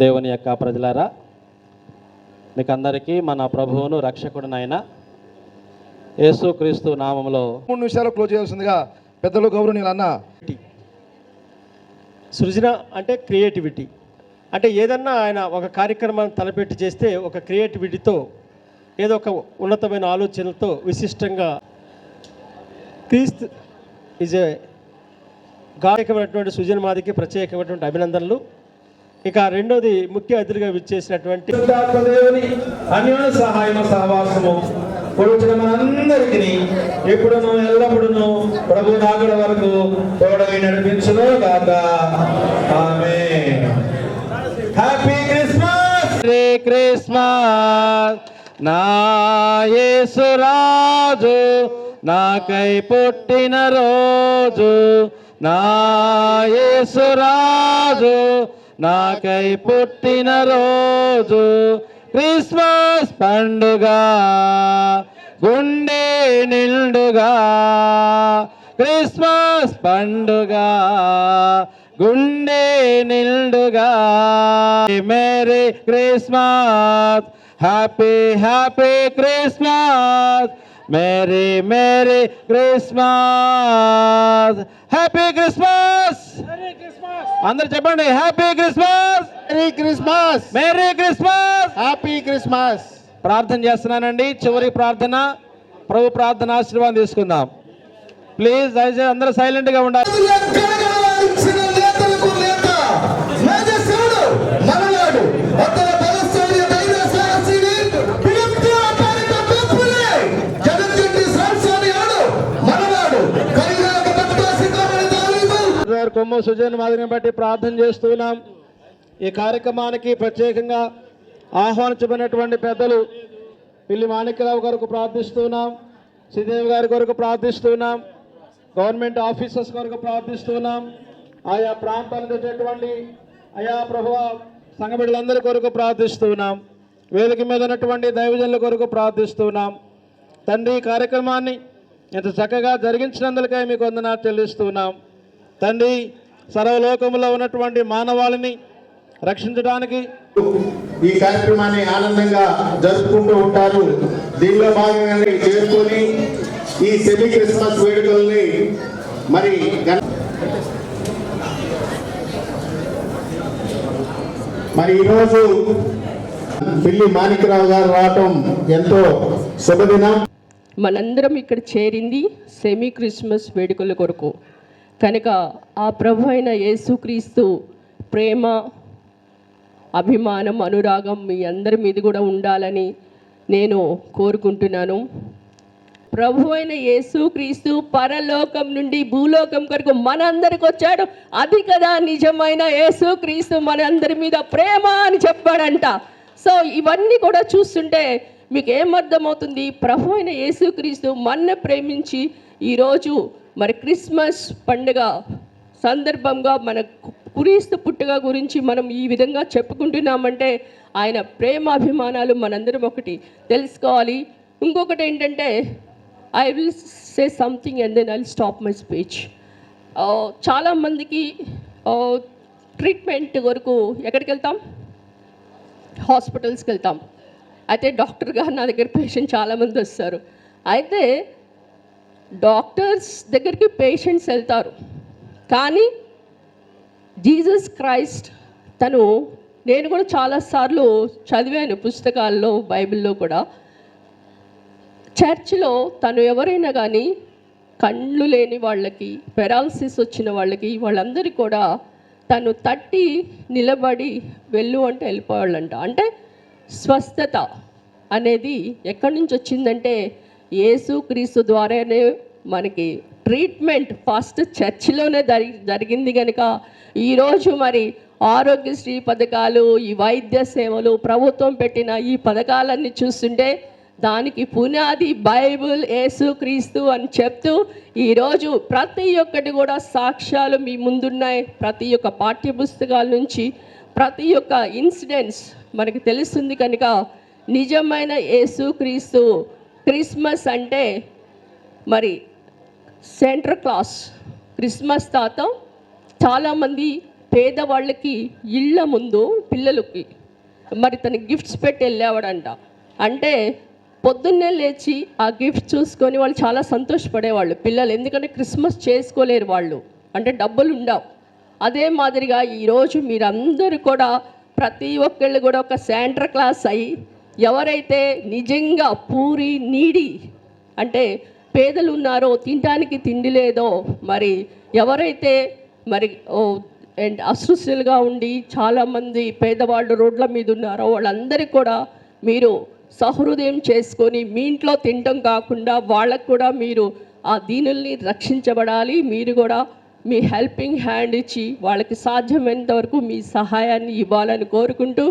దేవుని యొక్క ప్రజలారా మీకు అందరికీ మన ప్రభువును రక్షకుడునైన యేసుక్రీస్తు నామములో మూడు నిమిషాలు క్లోజ్ చేయాల్సిందిగా పెద్దలు గౌరవనీయులు అన్న. సృజన అంటే క్రియేటివిటీ. అంటే ఏదన్నా ఆయన ఒక కార్యక్రమాన్ని తలపెట్టి చేస్తే ఒక క్రియేటివిటీతో ఏదో ఒక ఉన్నతమైన ఆలోచనలతో విశిష్టంగా క్రీస్తు ఇజ్ ఏ గాయకమైనటువంటి సుజన్ మాదికి ప్రత్యేకమైనటువంటి అభినందనలు. ఇక రెండోది ముఖ్య అతిథిగా విచ్చేసినటువంటి దేవుని అన్యోన్య సహాయము సహవాసము. పొడిచిన మనందరికీ ఎప్పుడును ఎల్లప్పుడును ప్రభు నాగడ వరకు తోడై నడిపించును గాక. ఆమె హ్యాపీ క్రిస్మస్! రే క్రిస్మస్! నా యేసురాజు నాకై పుట్టిన రోజు. నా యేసురాజు నాకై పుట్టిన రోజు క్రిస్మస్ పండుగ. గుండె నిండుగా. క్రిస్మస్ పండుగ. గుండె నిండుగా. Merry Christmas. Happy happy Christmas. Merry merry Christmas. Happy Christmas. అందరు చెప్పండి happy Christmas merry Christmas merry Christmas happy Christmas ప్రార్థన చేస్తున్నానండి చివరి ప్రార్థన ప్రభు ప్రార్థన ఆశీర్వాదం తీసుకుందాం. ప్లీజ్ దయచేసి అందరూ సైలెంట్గా ఉండాలి. గారు కొమ్మ సుజన్ మాదిరిని బట్టి ప్రార్థన చేస్తున్నాం ఈ కార్యక్రమానికి ప్రత్యేకంగా ఆహ్వానించబడినటువంటి పెద్దలు పిల్లి మాణిక్యరావు గారికి ప్రార్థిస్తున్నాం శ్రీదేవి గారి కొరకు ప్రార్థిస్తున్నాం గవర్నమెంట్ ఆఫీసర్స్ కొరకు ప్రార్థిస్తున్నాం ఆయా ప్రాంతాలకు వచ్చేటువంటి ఆయా ప్రభు సంఘబిడ్డలందరి కొరకు ప్రార్థిస్తున్నాం వేదిక మీద ఉన్నటువంటి దైవజనుల కొరకు ప్రార్థిస్తున్నాం తండ్రి కార్యక్రమాన్ని ఇంత చక్కగా జరిగించినందుకే మీకు వందనాలు చెల్లిస్తున్నాం తండ్రి సర్వలోకంలో ఉన్నటువంటి మానవాళిని రక్షించడానికి ఈ కార్యక్రమాన్ని ఆనందంగా జరుపుకుంటూ ఉంటారు. దీనిలో భాగంగానే చేసుకొని ఈ సెమీ క్రిస్మస్ వేడుకల్ని మరి మరి ఈరోజు పిల్లి మాణిక్యరావు గారు రావటం ఎంతో శుభదినం. మనందరం ఇక్కడ చేరింది సెమీ క్రిస్మస్ వేడుకల కొరకు. కనుక ఆ ప్రభు అయిన యేసుక్రీస్తు ప్రేమ అభిమానం అనురాగం మీ అందరి మీద కూడా ఉండాలని నేను కోరుకుంటున్నాను. ప్రభు అయిన యేసుక్రీస్తు పరలోకం నుండి భూలోకం కొరకు మనందరికి వచ్చాడు. అది కదా నిజమైన యేసుక్రీస్తు మనందరి మీద ప్రేమ అని చెప్పాడంట. సో ఇవన్నీ కూడా చూస్తుంటే మీకు ఏమర్థమవుతుంది? ప్రభు అయిన యేసుక్రీస్తు మన ప్రేమించి ఈరోజు మరి క్రిస్మస్ పండుగ సందర్భంగా మన క్రీస్తు పుట్టుక గురించి మనం ఈ విధంగా చెప్పుకుంటున్నామంటే ఆయన ప్రేమాభిమానాలు మనందరం ఒకటి తెలుసుకోవాలి. ఇంకొకటి ఏంటంటే I will say something and then I stop my speech చాలామందికి ట్రీట్మెంట్ వరకు ఎక్కడికి వెళ్తాం? హాస్పిటల్స్కి వెళ్తాం. అయితే డాక్టర్ గారు నా దగ్గర పేషెంట్ చాలామంది వస్తారు. అయితే డాక్టర్స్ దగ్గరికి పేషెంట్స్ వెళ్తారు. కానీ జీసస్ క్రైస్ట్ తను నేను కూడా చాలాసార్లు చదివాను పుస్తకాల్లో బైబిల్లో కూడా. చర్చ్లో తను ఎవరైనా కానీ కళ్ళు లేని వాళ్ళకి పెరాలసిస్ వచ్చిన వాళ్ళకి వాళ్ళందరికీ కూడా తను తట్టి నిలబడి వెళ్ళు అంటే వెళ్ళిపోవాళ్ళంట అంటే స్వస్థత అనేది ఎక్కడి నుంచి వచ్చిందంటే యేసు క్రీస్తు ద్వారానే మనకి ట్రీట్మెంట్ ఫస్ట్ చర్చిలోనే జరి జరిగింది కనుక ఈరోజు మరి ఆరోగ్యశ్రీ పథకాలు ఈ వైద్య సేవలు ప్రభుత్వం పెట్టిన ఈ పథకాలన్నీ చూస్తుంటే దానికి పునాది బైబుల్ యేసు క్రీస్తు అని చెప్తూ ఈరోజు ప్రతి ఒక్కటి కూడా సాక్ష్యాలు మీ ముందున్నాయి. ప్రతి ఒక్క పాఠ్య పుస్తకాల నుంచి ప్రతి ఒక్క ఇన్సిడెంట్స్ మనకి తెలుస్తుంది కనుక నిజమైన యేసు క్రీస్తు క్రిస్మస్ అంటే మరి సెంటర్ క్లాస్. క్రిస్మస్ తాత చాలామంది పేదవాళ్ళకి ఇళ్ళ ముందు పిల్లలకి మరి తన గిఫ్ట్స్ పెట్టి వెళ్ళేవాడంట. అంటే పొద్దున్నే లేచి ఆ గిఫ్ట్ చూసుకొని వాళ్ళు చాలా సంతోషపడేవాళ్ళు పిల్లలు. ఎందుకంటే క్రిస్మస్ చేసుకోలేరు వాళ్ళు. అంటే డబ్బులు ఉండవు. అదే మాదిరిగా ఈరోజు మీరందరూ కూడా ప్రతి ఒక్కళ్ళు కూడా ఒక సెంటర్ క్లాస్ అయ్యి ఎవరైతే నిజంగా పూరి నీడి అంటే పేదలు ఉన్నారో తినడానికి తిండి లేదో మరి ఎవరైతే మరి ఓ అండ్ అసృశ్యులుగా ఉండి చాలామంది పేదవాళ్ళు రోడ్ల మీద ఉన్నారో వాళ్ళందరికీ కూడా మీరు సహృదయం చేసుకొని మీ ఇంట్లో తినటం కాకుండా వాళ్ళకు కూడా మీరు ఆ దీనుల్ని రక్షించబడాలి. మీరు కూడా మీ హెల్పింగ్ హ్యాండ్ ఇచ్చి వాళ్ళకి సాధ్యమైనంత వరకు మీ సహాయాన్ని ఇవ్వాలని కోరుకుంటూ